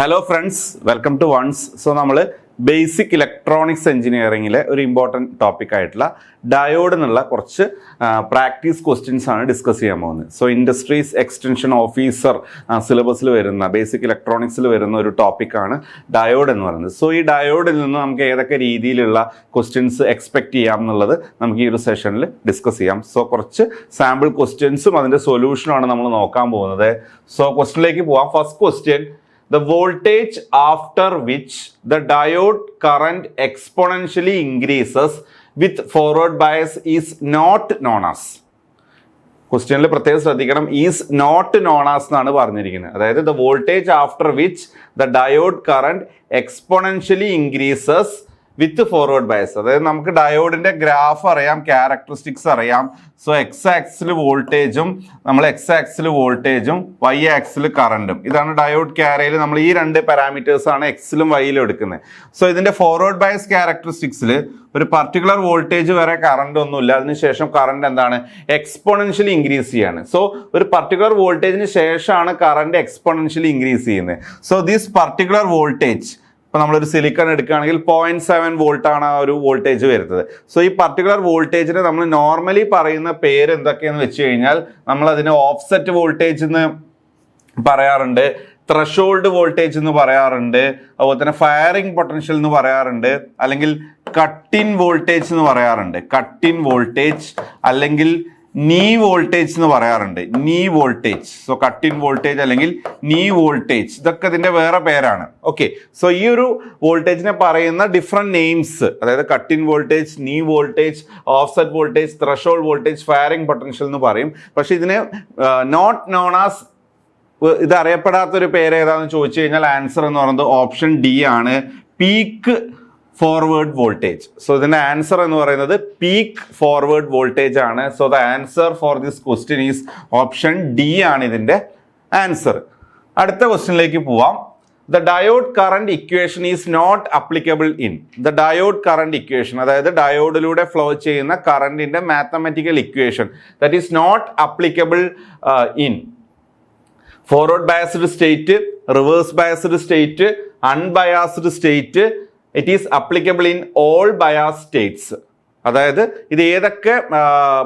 Hello friends welcome to ones so നമ്മൾ basic electronics എഞ്ചിനീയറിംഗിലെ ഒരു ഇമ്പോർട്ടന്റ് ടോപ്പിക് ആയിട്ടുള്ള ഡയോഡ് എന്നുള്ള കുറച്ച് പ്രാക്ടീസ് ക്വസ്റ്റ്യൻസ് ആണ് ഡിസ്കസ് ചെയ്യാൻ പോകുന്നത്. സോ ഇൻഡസ്ട്രീസ് എക്സ്റ്റൻഷൻ ഓഫീസർ സിലബസിൽ വരുന്ന ബേസിക് ഇലക്ട്രോണിക്സിൽ വരുന്ന ഒരു ടോപ്പിക്കാണ് ഡയോഡ് എന്ന് പറയുന്നത്. സോ ഈ ഡയോഡിൽ നിന്ന് നമുക്ക് ഏതൊക്കെ രീതിയിലുള്ള ക്വസ്റ്റ്യൻസ് എക്സ്പെക്ട് ചെയ്യാം എന്നുള്ളത് നമുക്ക് ഈ ഒരു സെഷനിൽ ഡിസ്കസ് ചെയ്യാം. സോ കുറച്ച് സാമ്പിൾ ക്വസ്റ്റ്യൻസും അതിന്റെ സൊല്യൂഷനുമാണ് നമ്മൾ നോക്കാൻ പോകുന്നത്. സോ ക്വസ്റ്റ്യനിലേക്ക് പോവാം. First question the voltage after which the diode current exponentially with forward bias is not known as. ക്വസ്റ്റ്യനിൽ പ്രത്യേകം ശ്രദ്ധിക്കണം. ഈസ് നോട്ട് നോൺ ആസ് എന്നാണ് പറഞ്ഞിരിക്കുന്നത്. അതായത് the voltage after which the diode current exponentially increases with forward bias അതായത് നമുക്ക് ഡയോഡിന്റെ graph അറിയാം ക്യാരക്ടറിസ്റ്റിക്സ് അറിയാം. സോ എക്സ് ആക്സിൽ വോൾട്ടേജും നമ്മൾ എക്സ് ആക്സിൽ വോൾട്ടേജും വൈ ആക്സിൽ കറണ്ടും ഇതാണ് ഡയോഡ് ക്യാരയിൽ നമ്മൾ ഈ രണ്ട് പാരാമീറ്റേഴ്സ് ആണ് എക്സിലും വൈയിലും എടുക്കുന്നത് സോ ഇതിന്റെ ഫോർവേഡ് ബയസ് ക്യാരക്ടറിസ്റ്റിക്സിൽ ഒരു പർട്ടിക്കുലർ വോൾട്ടേജ് വരെ കറണ്ട് ഒന്നുമില്ല. അതിനുശേഷം കറണ്ട് എന്താണ്? എക്സ്പോണൻഷ്യലി ഇൻക്രീസ് ചെയ്യാണ്. സോ ഒരു പർട്ടിക്കുലർ വോൾട്ടേജിന് ശേഷമാണ് കറണ്ട് എക്സ്പോണൻഷ്യലി ഇൻക്രീസ് ചെയ്യുന്നത് സോ ദിസ് പർട്ടിക്കുലർ വോൾട്ടേജ് ഇപ്പോൾ നമ്മളൊരു സിലിക്കൺ എടുക്കുകയാണെങ്കിൽ പോയിന്റ് സെവൻ വോൾട്ട് ആണ് ആ ഒരു വോൾട്ടേജ് വരുന്നത്. സോ ഈ പർട്ടിക്കുലർ വോൾട്ടേജിന് നമ്മൾ നോർമലി പറയുന്ന പേര് എന്തൊക്കെയെന്ന് വെച്ച് കഴിഞ്ഞാൽ നമ്മൾ അതിന് ഓഫ്സെറ്റ് വോൾട്ടേജ് എന്ന് പറയാറുണ്ട് ത്രഷോൾഡ് വോൾട്ടേജ് എന്ന് പറയാറുണ്ട് അതുപോലെ തന്നെ ഫയറിംഗ് പൊട്ടൻഷ്യൽ എന്ന് പറയാറുണ്ട് അല്ലെങ്കിൽ കട്ടിൻ വോൾട്ടേജ് എന്ന് പറയാറുണ്ട്. കട്ടിൻ വോൾട്ടേജ് അല്ലെങ്കിൽ നീ വോൾട്ടേജ് എന്ന് പറയാറുണ്ട്. Knee voltage so cut in voltage അല്ലെങ്കിൽ നീ വോൾട്ടേജ് ഇതൊക്കെ ഇതിന്റെ വേറെ പേരാണ്. ഓക്കെ സോ ഈ ഒരു വോൾട്ടേജിനെ പറയുന്ന ഡിഫറെന്റ് നെയിംസ് അതായത് cut in voltage knee voltage offset voltage threshold voltage firing potential എന്ന് പറയും. പക്ഷെ ഇതിനെ നോട്ട് നോൺ ആസ് ഇത് അറിയപ്പെടാത്തൊരു പേര് ഏതാണെന്ന് ചോദിച്ചു കഴിഞ്ഞാൽ ആൻസർ എന്ന് പറയുന്നത് ഓപ്ഷൻ ഡി ആണ്. പീക്ക് ഫോർവേഡ് വോൾട്ടേജ് സോ ഇതിന്റെ ആൻസർ എന്ന് പറയുന്നത് പീക്ക് ഫോർവേഡ് വോൾട്ടേജ് ആണ്. So the answer for this question is option D ആണ് ഇതിന്റെ ആൻസർ അടുത്ത ക്വസ്റ്റ്യനിലേക്ക് പോവാം. The diode current equation is not applicable in the diode current equation അതായത് ഡയോഡിലൂടെ ഫ്ലോ ചെയ്യുന്ന കറണ്ടിന്റെ mathematical equation that is not applicable in forward biased state reverse biased state unbiased state it is applicable in all bias states അതായത് ഇത് ഏതൊക്കെ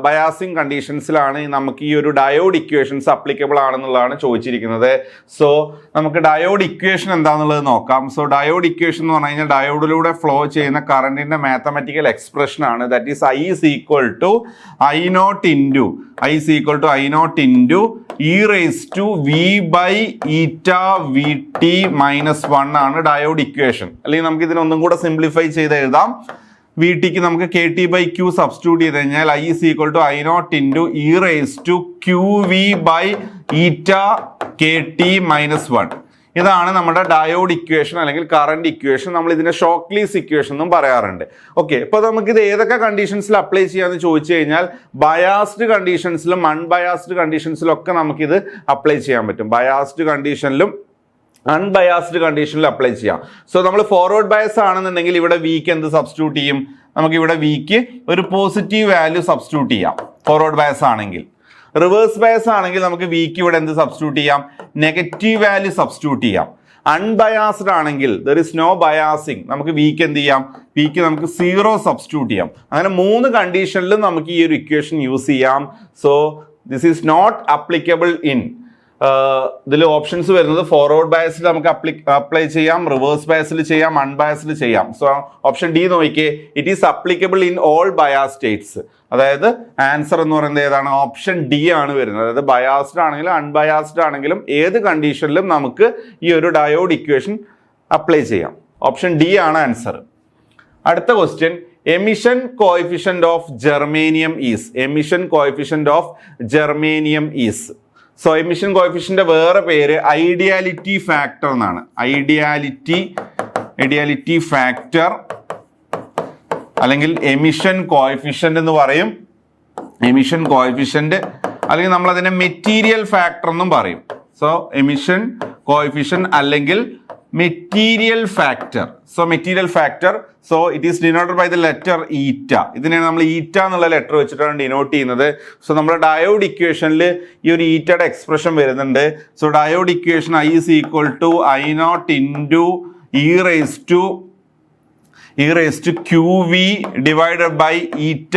biasing കണ്ടീഷൻസിലാണ് നമുക്ക് ഈ ഒരു ഡയോഡ് ഇക്വേഷൻസ് അപ്ലിക്കബിൾ ആണെന്നുള്ളതാണ് ചോദിച്ചിരിക്കുന്നത്. സോ നമുക്ക് ഡയോഡ് ഇക്വേഷൻ എന്താണെന്നുള്ളത് നോക്കാം. സോ ഡയോഡ് ഇക്വേഷൻ എന്ന് പറഞ്ഞു കഴിഞ്ഞാൽ ഡയോഡിലൂടെ ഫ്ലോ ചെയ്യുന്ന കറണ്ടിന്റെ മാത്തമാറ്റിക്കൽ എക്സ്പ്രഷൻ ആണ്. That is I is equal to I not into I is equal to I not into e raise to V by eta V T minus one ആണ് diode equation അല്ലെങ്കിൽ നമുക്ക് ഇതിനൊന്നും കൂടെ simplify ചെയ്ത് എഴുതാം. V ടിക്ക് നമുക്ക് K T by Q substitute ചെയ്ത് കഴിഞ്ഞാൽ I is equal to I not into e raise to Q V by eta K T minus one ഇതാണ് നമ്മുടെ ഡയോഡ് ഇക്വേഷൻ അല്ലെങ്കിൽ കറണ്ട് ഇക്വേഷൻ നമ്മൾ ഇതിനെ ഷോക്ക്ലീസ് ഇക്വേഷൻ എന്നും പറയാറുണ്ട്. ഓക്കെ ഇപ്പോൾ നമുക്ക് ഇത് ഏതൊക്കെ കണ്ടീഷൻസിൽ അപ്ലൈ ചെയ്യാന്ന് ചോദിച്ചു കഴിഞ്ഞാൽ ബയാസ്ഡ് കണ്ടീഷൻസിലും അൺബയാസ്ഡ് കണ്ടീഷൻസിലും ഒക്കെ നമുക്കിത് അപ്ലൈ ചെയ്യാൻ പറ്റും. ബയാസ്ഡ് കണ്ടീഷനിലും അൺബയാസ്ഡ് കണ്ടീഷനിൽ അപ്ലൈ ചെയ്യാം. സോ നമ്മൾ ഫോർവേഡ് ബയസ് ആണെന്നുണ്ടെങ്കിൽ ഇവിടെ വീക്ക് എന്ത് സബ്സ്റ്റിറ്റ്യൂട്ട് ചെയ്യും? നമുക്ക് ഇവിടെ വീക്ക് ഒരു പോസിറ്റീവ് വാല്യൂ സബ്സ്റ്റിറ്റ്യൂട്ട് ചെയ്യാം. ഫോർവേഡ് ബയസ് ആണെങ്കിൽ. റിവേഴ്സ് ബയസ് ആണെങ്കിൽ നമുക്ക് വീക്ക് ഇവിടെ എന്ത് സബ്സ്റ്റിറ്റ്യൂട്ട് ചെയ്യാം? നെഗറ്റീവ് വാല്യൂ സബ്സ്റ്റിറ്റ്യൂട്ട് ചെയ്യാം. അൺബയാസ്ഡ് ആണെങ്കിൽ ദർ ഇസ് നോ ബയാസിങ് നമുക്ക് വീക്ക് എന്ത് ചെയ്യാം? വീക്ക് നമുക്ക് സീറോ സബ്സ്റ്റിറ്റ്യൂട്ട് ചെയ്യാം. അങ്ങനെ മൂന്ന് കണ്ടീഷനിലും നമുക്ക് ഈ ഒരു ഇക്വേഷൻ യൂസ് ചെയ്യാം. So this is not applicable in ഇതിൽ ഓപ്ഷൻസ് വരുന്നത് ഫോർവേഡ് ബയസിൽ നമുക്ക് അപ്ലി അപ്ലൈ ചെയ്യാം റിവേഴ്സ് ബയസിൽ ചെയ്യാം അൺബയസിൽ ചെയ്യാം. സോ ഓപ്ഷൻ ഡി നോക്കിയേ it is applicable in all bias states അതായത് ആൻസർ എന്ന് പറയുന്നത് ഏതാണ്? ഓപ്ഷൻ ഡി ആണ് വരുന്നത്. അതായത് ബയാസ്ഡ് ആണെങ്കിലും അൺബയാസ്ഡ് ആണെങ്കിലും ഏത് കണ്ടീഷനിലും നമുക്ക് ഈ ഒരു ഡയോഡ് ഇക്വേഷൻ അപ്ലൈ ചെയ്യാം. ഓപ്ഷൻ ഡി ആണ് ആൻസർ അടുത്ത question emission coefficient of germanium is emission coefficient of germanium is so emission കോഎഫിഷ്യന്റെ വേറെ പേര് ഐഡിയാലിറ്റി ഫാക്ടർ എന്നാണ്. ഐഡിയാലിറ്റി ഐഡിയാലിറ്റി ഫാക്ടർ അല്ലെങ്കിൽ എമിഷൻ കോഎഫിഷ്യന്റ് എന്ന് പറയും. എമിഷൻ കോഎഫിഷ്യന്റ് അല്ലെങ്കിൽ നമ്മൾ അതിനെ മെറ്റീരിയൽ ഫാക്ടർ എന്നും പറയും. സോ എമിഷൻ കോഫിഷ്യൻ അല്ലെങ്കിൽ material factor so material factor so it is denoted by the letter eta ഇതിനെയാണ് നമ്മൾ ഈറ്റ എന്നുള്ള ലെറ്റർ വെച്ചിട്ടാണ് ഡിനോട്ട് ചെയ്യുന്നത്. സോ നമ്മുടെ ഡയോഡ് ഇക്വേഷനിൽ ഈ ഒരു ഈറ്റയുടെ എക്സ്പ്രഷൻ വരുന്നുണ്ട്. So diode equation I is equal to I not into e raise to e raise to Q V divided by eta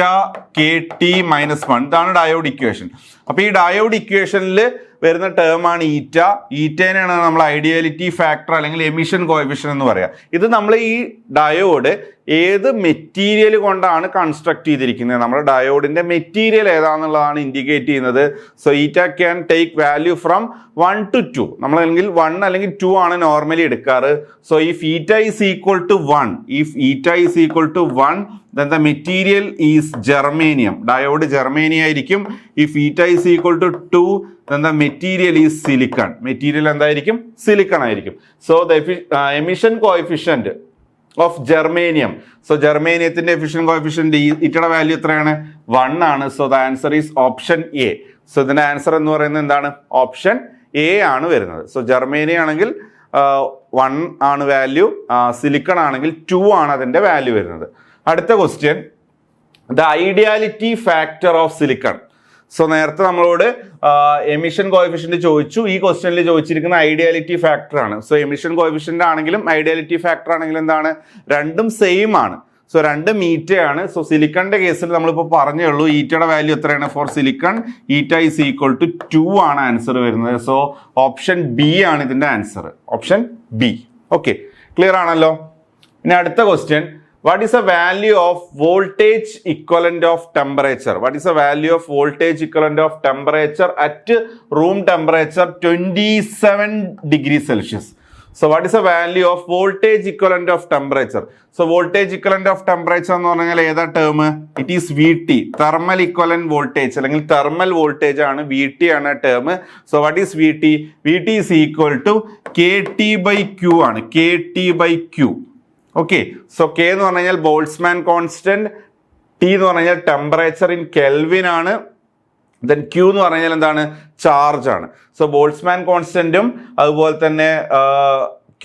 K T minus one ഇതാണ് ഡയോഡ് ഇക്വേഷൻ അപ്പോൾ ഈ ഡയോഡ് ഇക്വേഷനിൽ വരുന്ന ടേം ആണ് ഈറ്റ ഈറ്റേനെയാണ് നമ്മൾ ideality factor അല്ലെങ്കിൽ emission coefficient എന്ന് പറയാം. ഇത് നമ്മൾ ഈ ഡയോഡ് ഏത് മെറ്റീരിയൽ കൊണ്ടാണ് കൺസ്ട്രക്ട് ചെയ്തിരിക്കുന്നത്? നമ്മുടെ ഡയോഡിന്റെ മെറ്റീരിയൽ ഏതാണെന്നുള്ളതാണ് ഇൻഡിക്കേറ്റ് ചെയ്യുന്നത്. So eta can take value from one to two നമ്മൾ അല്ലെങ്കിൽ വൺ അല്ലെങ്കിൽ ടു ആണ് നോർമലി എടുക്കാറ്. So if eta is equal to one if eta is equal to one then the material is germanium diode ജെർമേനിയ ആയിരിക്കും. If eta is equal to 2 then the material is silicon material എന്തായിരിക്കും? Silicon ആയിരിക്കും. So the emission coefficient of germanium so ജെർമേനിയത്തിന്റെ എഫിഷ്യൻ coefficient ഇറ്റയുടെ value എത്രയാണ്? One ആണ്. So the answer is option A so ഇതിന്റെ answer എന്ന് പറയുന്നത് എന്താണ്? ഓപ്ഷൻ എ ആണ് വരുന്നത്. സോ ജെർമേനിയ ആണെങ്കിൽ വൺ ആണ് വാല്യൂ സിലിക്കൺ ആണെങ്കിൽ ടു ആണ് അതിന്റെ വാല്യൂ വരുന്നത്. അടുത്ത question the ideality factor of silicon so നേരത്തെ നമ്മളോട് എമിഷൻ കോഎഫിഷ്യന്റ് ചോദിച്ചു. ഈ ക്വസ്റ്റ്യനിൽ ചോദിച്ചിരിക്കുന്ന ഐഡിയാലിറ്റി ഫാക്ടർ ആണ്. സോ എമിഷൻ കോഎഫിഷ്യന്റ് ആണെങ്കിലും ഐഡിയാലിറ്റി ഫാക്ടർ ആണെങ്കിലും എന്താണ്? രണ്ടും സെയിം ആണ്. സോ രണ്ട് ആണ്. സോ സിലിക്കണിന്റെ കേസിൽ നമ്മളിപ്പോൾ പറഞ്ഞേ ഉള്ളൂ ഈറ്റയുടെ വാല്യൂ എത്രയാണ്? For silicon eta is equal to two ആണ് ആൻസർ വരുന്നത്. സോ ഓപ്ഷൻ ബി ആണ് ഇതിന്റെ answer option B okay clear ആണല്ലോ? ഇനി അടുത്ത question what is a value of voltage equivalent of temperature what is a value of voltage equivalent of temperature at room temperature twenty seven degree Celsius so what is a value of voltage equivalent of temperature so voltage equivalent of temperature എന്ന് പറഞ്ഞാൽ ഏതാ term it is V T thermal equivalent voltage അല്ലെങ്കിൽ thermal voltage ആണ് V T ആണ് term so what is V T V T is equal to K T by Q ആണ്. K T by Q okay so K എന്ന് പറഞ്ഞു കഴിഞ്ഞാൽ Boltzmann constant T എന്ന് പറഞ്ഞു കഴിഞ്ഞാൽ ടെമ്പറേച്ചർ ഇൻ കെൽവിൻ ആണ്. ദെൻ ക്യൂ എന്ന് പറഞ്ഞാൽ എന്താണ്? ചാർജ് ആണ്. സോ ബോൾസ്മാൻ കോൺസ്റ്റന്റും അതുപോലെ തന്നെ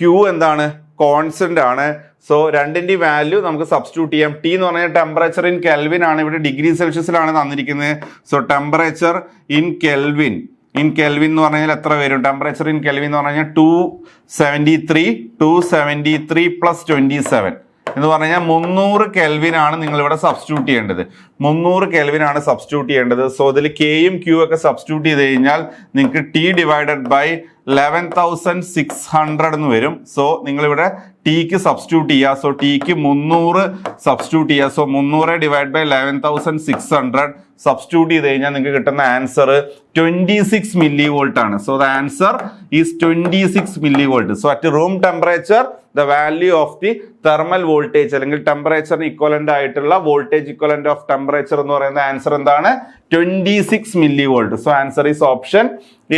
ക്യൂ എന്താണ്? കോൺസ്റ്റന്റ് ആണ്. സോ രണ്ടിന്റെ വാല്യൂ നമുക്ക് സബ്സ്റ്റിറ്റ്യൂട്ട് ചെയ്യാം. ടി എന്ന് പറഞ്ഞാൽ ടെമ്പറേച്ചർ ഇൻ കെൽവിൻ ആണ്. ഇവിടെ ഡിഗ്രി സെൽഷ്യസിലാണ് തന്നിരിക്കുന്നത്. So temperature in Kelvin in Kelvin എന്ന് പറഞ്ഞാൽ എത്ര വരും? ടെമ്പറേച്ചർ ഇൻ കെൽവിൻ എന്ന് പറഞ്ഞാൽ two seventy three two seventy three plus twenty seven എന്ന് പറഞ്ഞാൽ മുന്നൂറ് നിങ്ങൾ ഇവിടെ സബ്സ്റ്റിറ്റ്യൂട്ട് ചെയ്യേണ്ടത്. മുന്നൂറ് കെൽവിൻ ആണ് സബ്സ്റ്റിറ്റ്യൂട്ട് ചെയ്യേണ്ടത്. സോ ഇതിൽ കെയും ക്യൂ ഒക്കെ സബ്സ്റ്റിറ്റ്യൂട്ട് ചെയ്ത് കഴിഞ്ഞാൽ നിങ്ങൾക്ക് T divided by eleven thousand six hundred എന്ന് വരും. സോ നിങ്ങളിവിടെ ടിക്ക് സബ്സ്റ്റിറ്റ്യൂട്ട് ചെയ്യുക സോ ടിക്ക് മുന്നൂറ് സബ്സ്റ്റിറ്റ്യൂട്ട് ചെയ്യുക സോ മുന്നൂറ് divide by eleven thousand six hundred substitute ചെയ്ത് കഴിഞ്ഞാൽ നിങ്ങൾക്ക് കിട്ടുന്ന answer twenty six milli volt ആണ്. So the answer is twenty six milli volt so at room temperature the value of the thermal voltage അല്ലെങ്കിൽ ടെമ്പറേച്ചറിന് equivalent ആയിട്ടുള്ള voltage equivalent of temperature എന്ന് പറയുന്ന ആൻസർ എന്താണ്? Twenty six milli volt so answer is option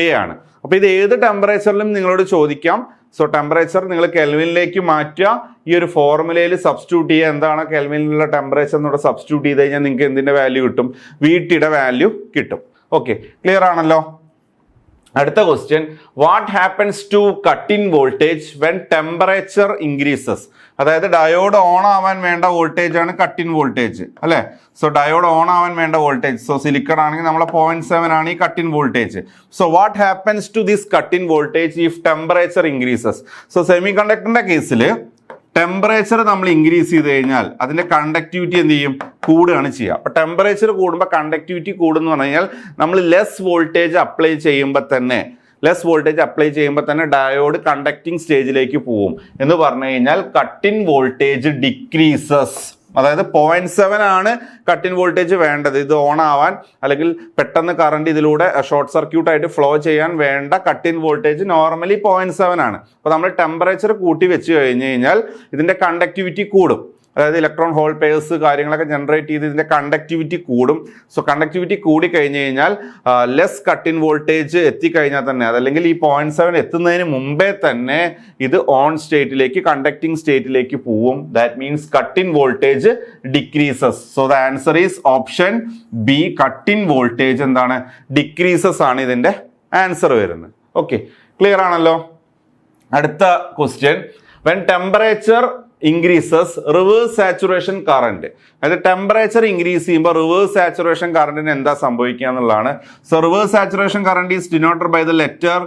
A ആണ്. അപ്പൊ ഇത് ഏത് ടെമ്പറേച്ചറിലും നിങ്ങളോട് ചോദിക്കാം. സോ ടെമ്പറേച്ചർ നിങ്ങൾ കെൽവിനിലേക്ക് മാറ്റുക. ഈ ഒരു ഫോർമുലയിൽ സബ്സ്റ്റിറ്റ്യൂട്ട് ചെയ്യുക. എന്താണ് കെൽവിനിലുള്ള ടെമ്പറേച്ചർ എന്നൂടെ സബ്സ്റ്റിറ്റ്യൂട്ട് ചെയ്ത് കഴിഞ്ഞാൽ നിങ്ങൾക്ക് എന്തിന്റെ വാല്യൂ കിട്ടും? വീട്ടിയുടെ വാല്യൂ കിട്ടും. ഓക്കെ ക്ലിയർ ആണല്ലോ? അടുത്ത question what happens to cut in voltage when temperature increases അതായത് ഡയോഡ് ഓൺ ആവാൻ വേണ്ട വോൾട്ടേജ് ആണ് കട്ട് ഇൻ വോൾട്ടേജ് അല്ലേ? സോ ഡയോഡ് ഓൺ ആവാൻ വേണ്ട വോൾട്ടേജ് സോ സിലിക്കൺ ആണെങ്കിൽ നമ്മളെ പോയിന്റ് സെവൻ ആണ് ഈ cut in voltage so what happens to this cut in voltage if temperature increases so semi കണ്ടക്ടറിന്റെ കേസിൽ ടെമ്പറേച്ചർ നമ്മൾ ഇൻക്രീസ് ചെയ്ത് കഴിഞ്ഞാൽ അതിന്റെ കണ്ടക്ടിവിറ്റി എന്ത് ചെയ്യും? കൂടുകയാണ് ചെയ്യുക. അപ്പോൾ ടെമ്പറേച്ചർ കൂടുമ്പോൾ കണ്ടക്ടിവിറ്റി കൂടുന്നു പറഞ്ഞു കഴിഞ്ഞാൽ നമ്മൾ ലെസ് വോൾട്ടേജ് അപ്ലൈ ചെയ്യുമ്പോൾ തന്നെ ലെസ് വോൾട്ടേജ് അപ്ലൈ ചെയ്യുമ്പോൾ തന്നെ ഡയോഡ് കണ്ടക്ടിങ് സ്റ്റേജിലേക്ക് പോവും. എന്ന് പറഞ്ഞു കഴിഞ്ഞാൽ കട്ടിൻ വോൾട്ടേജ് ഡിക്രീസസ് അതായത് പോയിന്റ് സെവൻ ആണ് കട്ടിൻ വോൾട്ടേജ് വേണ്ടത്. ഇത് ഓൺ ആവാൻ അല്ലെങ്കിൽ പെട്ടെന്ന് കറണ്ട് ഇതിലൂടെ ഷോർട്ട് സർക്യൂട്ട് ആയിട്ട് ഫ്ലോ ചെയ്യാൻ വേണ്ട cut in voltage normally point seven ആണ്. അപ്പോൾ നമ്മൾ ടെമ്പറേച്ചർ കൂട്ടി വെച്ച് കഴിഞ്ഞ് കഴിഞ്ഞാൽ ഇതിന്റെ കണ്ടക്ടിവിറ്റി കൂടും. അതായത് ഇലക്ട്രോൺ ഹോൾ പേഴ്സ് കാര്യങ്ങളൊക്കെ ജനറേറ്റ് ചെയ്ത് ഇതിന്റെ കണ്ടക്ടിവിറ്റി കൂടും. സോ കണ്ടക്ടിവിറ്റി കൂടി കഴിഞ്ഞ് കഴിഞ്ഞാൽ ലെസ് കട്ട് ഇൻ വോൾട്ടേജ് എത്തിക്കഴിഞ്ഞാൽ തന്നെ അതല്ലെങ്കിൽ ഈ പോയിന്റ് സെവൻ എത്തുന്നതിന് മുമ്പേ തന്നെ ഇത് ഓൺ സ്റ്റേറ്റിലേക്ക് കണ്ടക്ടിങ് സ്റ്റേറ്റിലേക്ക് പോവും. That means cut in voltage decreases so the answer is option B cut in voltage എന്താണ്? ഡിക്രീസസ് ആണ് ഇതിന്റെ ആൻസർ വരുന്നത്. ഓക്കെ ക്ലിയർ ആണല്ലോ? അടുത്ത question when temperature increases reverse saturation current അതായത് ടെമ്പറേച്ചർ ഇൻക്രീസ് ചെയ്യുമ്പോൾ റിവേഴ്സ് സാച്ചുറേഷൻ കറണ്ടിന് എന്താ സംഭവിക്കുക എന്നുള്ളതാണ്. So reverse saturation current is denoted by the letter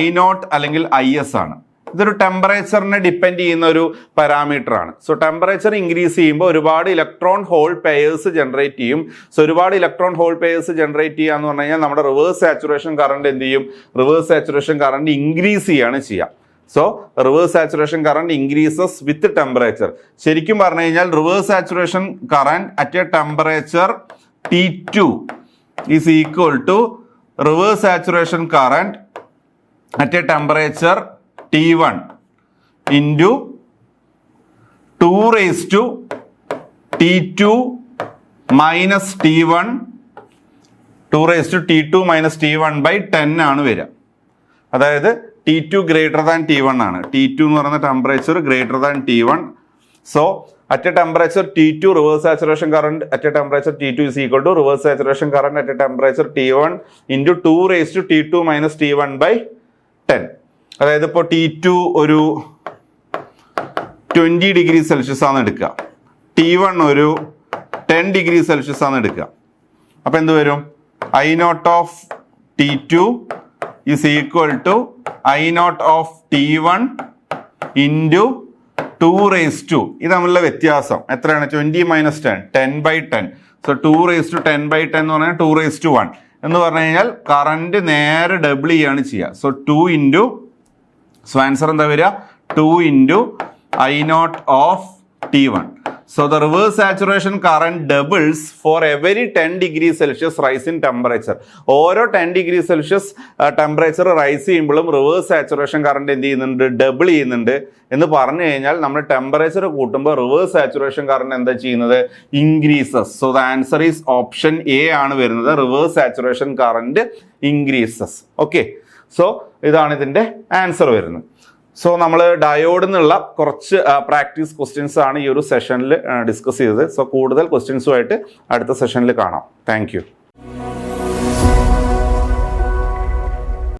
I not അല്ലെങ്കിൽ ഐ എസ് ആണ്. ഇതൊരു ടെമ്പറേച്ചറിനെ ഡിപ്പെൻഡ് ചെയ്യുന്ന ഒരു പാരാമീറ്റർ ആണ് സോ ടെമ്പറേച്ചർ ഇൻക്രീസ് ചെയ്യുമ്പോൾ ഒരുപാട് ഇലക്ട്രോൺ ഹോൾ പെയേഴ്സ് ജനറേറ്റ് ചെയ്യും. സോ ഒരുപാട് ഇലക്ട്രോൺ ഹോൾ പെയേഴ്സ് ജനറേറ്റ് ചെയ്യുക എന്ന് പറഞ്ഞു കഴിഞ്ഞാൽ നമ്മുടെ റിവേഴ്സ് സാച്ചുറേഷൻ കറണ്ട് എന്ത് ചെയ്യും? റിവേഴ്സ് സാച്ചുറേഷൻ കറണ്ട് ഇൻക്രീസ് ചെയ്യാണ് ചെയ്യുക. So reverse saturation current increases with temperature ശരിക്കും പറഞ്ഞു കഴിഞ്ഞാൽ reverse saturation current at a temperature T two is equal to reverse saturation current at a temperature T one into two raise to T two minus T one two raise to T two minus T one by ten ആണ് വരിക. അതായത് T two greater than T one ആണ്. T two എന്ന് പറയുന്ന temperature greater than T one so at a temperature T two reverse saturation current at a temperature T two is equal to reverse saturation current at a temperature T one into two raise to T two minus T one by ten അതായത് ഇപ്പോൾ T two ഒരു twenty degree Celsius ആണ് എടുക്കുക. T one ഒരു ten degree Celsius ആണ് എടുക്കുക. അപ്പോൾ എന്ത് വരും? I not of T two is equal to I not of T one into two raise to ഇത് തമ്മിലുള്ള വ്യത്യാസം എത്രയാണ്? Twenty minus ten ten by ten so two raise to ten by ten എന്ന് പറഞ്ഞാൽ ടു റേസ് ടു വൺ എന്ന് പറഞ്ഞു കഴിഞ്ഞാൽ current നേരെ ഡബിൾ ചെയ്യാണ് ചെയ്യുക. So two into so answer എന്താ വരിക? Two into I not of T one so the reverse saturation current doubles for every ten degree Celsius rise in temperature ഓരോ ten degree Celsius temperature rise ചെയ്യുമ്പോഴും reverse saturation current എന്ത് ചെയ്യുന്നുണ്ട്? Double ചെയ്യുന്നുണ്ട്. എന്ന് പറഞ്ഞു കഴിഞ്ഞാൽ നമ്മൾ ടെമ്പറേച്ചർ കൂട്ടുമ്പോൾ റിവേഴ്സ് സാച്ചുറേഷൻ കറണ്ട് എന്താ ചെയ്യുന്നത്? Increases so the answer is option A ആണ് വരുന്നത്. Reverse saturation current increases okay so ഇതാണ് ഇതിന്റെ ആൻസർ വരുന്നത്. സോ നമ്മൾ ഡയോഡ് എന്നുള്ള കുറച്ച് പ്രാക്ടീസ് ക്വസ്റ്റ്യൻസ് ആണ് ഈ ഒരു സെഷനിൽ ഡിസ്കസ് ചെയ്തത്. സോ കൂടുതൽ ക്വസ്റ്റ്യൻസുമായിട്ട് അടുത്ത സെഷനിൽ കാണാം. താങ്ക്